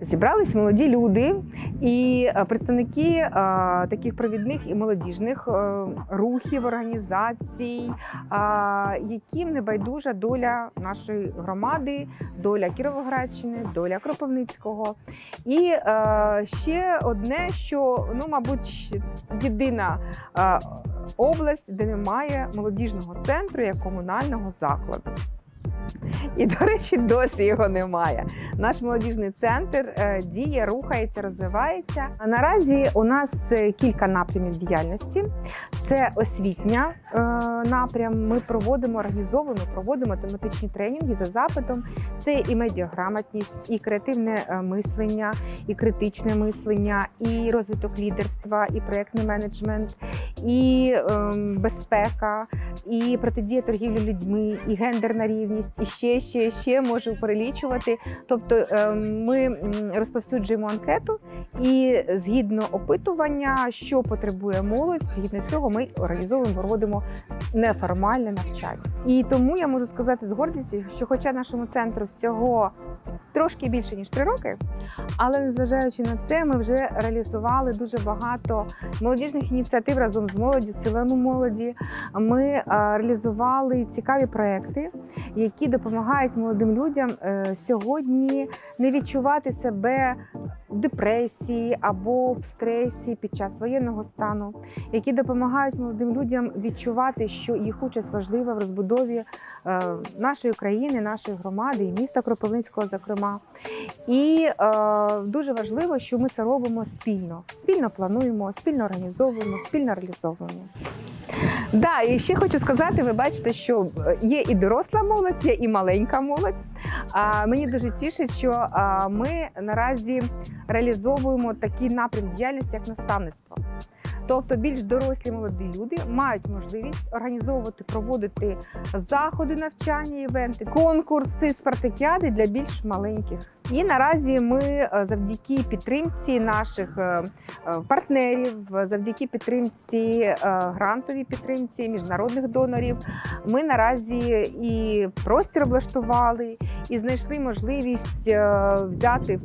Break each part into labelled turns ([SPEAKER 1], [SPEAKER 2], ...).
[SPEAKER 1] Зібрались молоді люди і е, представники е, таких провідних і молодіжних е, рухів, організацій, е, яким не байдужа доля нашої громади, доля Кіровоградщини, доля Кропивницького. І е, ще одне, що ну, мабуть, єдина е, область, де немає молодіжного центру як комунального закладу. І, до речі, досі його немає. Наш молодіжний центр е, діє, рухається, розвивається. А наразі у нас е, кілька напрямів діяльності. Це освітня е, напрям. Ми проводимо, організовуємо, проводимо тематичні тренінги за запитом. Це і медіаграмотність, і креативне е, мислення, і критичне мислення, і розвиток лідерства, і проєктний менеджмент, і ем, безпека, і протидія торгівлі людьми, і гендерна рівність, і ще, ще, ще можу перелічувати. Тобто е, ми розповсюджуємо анкету, і згідно опитування, що потребує молодь, згідно цього ми організовуємо, проводимо неформальне навчання. І тому я можу сказати з гордістю, що, хоча нашому центру всього трошки більше ніж три роки, але незважаючи на це, ми вже реалізували дуже багато молодіжних ініціатив разом з молоддю, силами молоді. Ми е, реалізували цікаві проекти, які допомагають молодим людям е, сьогодні не відчувати себе депресії або в стресі під час воєнного стану, які допомагають молодим людям відчувати, що їх участь важлива в розбудові е, нашої країни, нашої громади і міста Кропивницького, зокрема. І е, дуже важливо, що ми це робимо спільно. Спільно плануємо, спільно організовуємо, спільно реалізовуємо. Да, і ще хочу сказати: ви бачите, що е, є і доросла молодь, є і маленька молодь. А мені дуже тішить, що ми наразі реалізовуємо такий напрям діяльності, як наставництво. Тобто більш дорослі молоді люди мають можливість організовувати, проводити заходи навчання, івенти, конкурси, спартакіади для більш маленьких. І наразі ми е, завдяки підтримці наших е, е, партнерів, завдяки підтримці грантовій підтримці міжнародних донорів, ми наразі і простір облаштували, і знайшли можливість взяти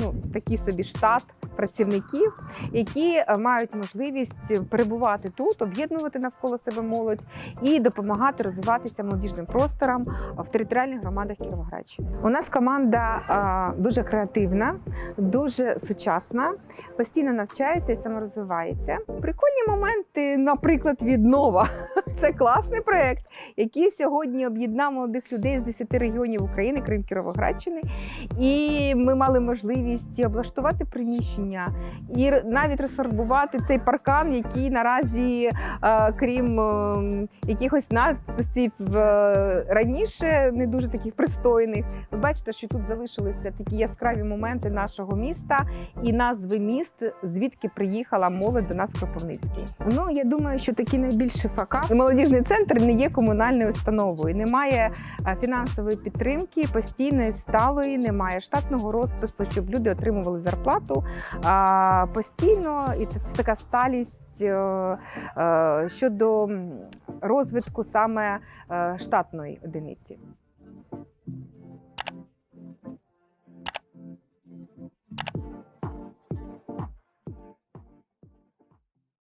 [SPEAKER 1] ну, такий собі штат працівників, які мають можливість перебувати тут, об'єднувати навколо себе молодь і допомагати розвиватися молодіжним просторам в територіальних громадах Кіровоградщини. У нас команда дуже креативна, дуже сучасна, постійно навчається і саморозвивається. Прикольні моменти, наприклад, віднова. Це класний проект, який сьогодні об'єднав молодих людей з 10 регіонів України, крім Кіровоградщини. І ми мали можливість облаштувати приміщення і навіть розфарбувати цей паркан, який наразі, е, крім е, якихось надписів е, раніше, не дуже таких пристойних. Ви бачите, що тут залишилися такі яскраві моменти нашого міста і назви міст, звідки приїхала молодь до нас в Кропивницький. Ну я думаю, що такий найбільший факап. Молодіжний центр не є комунальною установою, немає е, фінансової підтримки, постійної сталої, немає штатного розпису, щоб люди отримували зарплату постійно. І це, така сталість е, е, щодо розвитку саме штатної одиниці.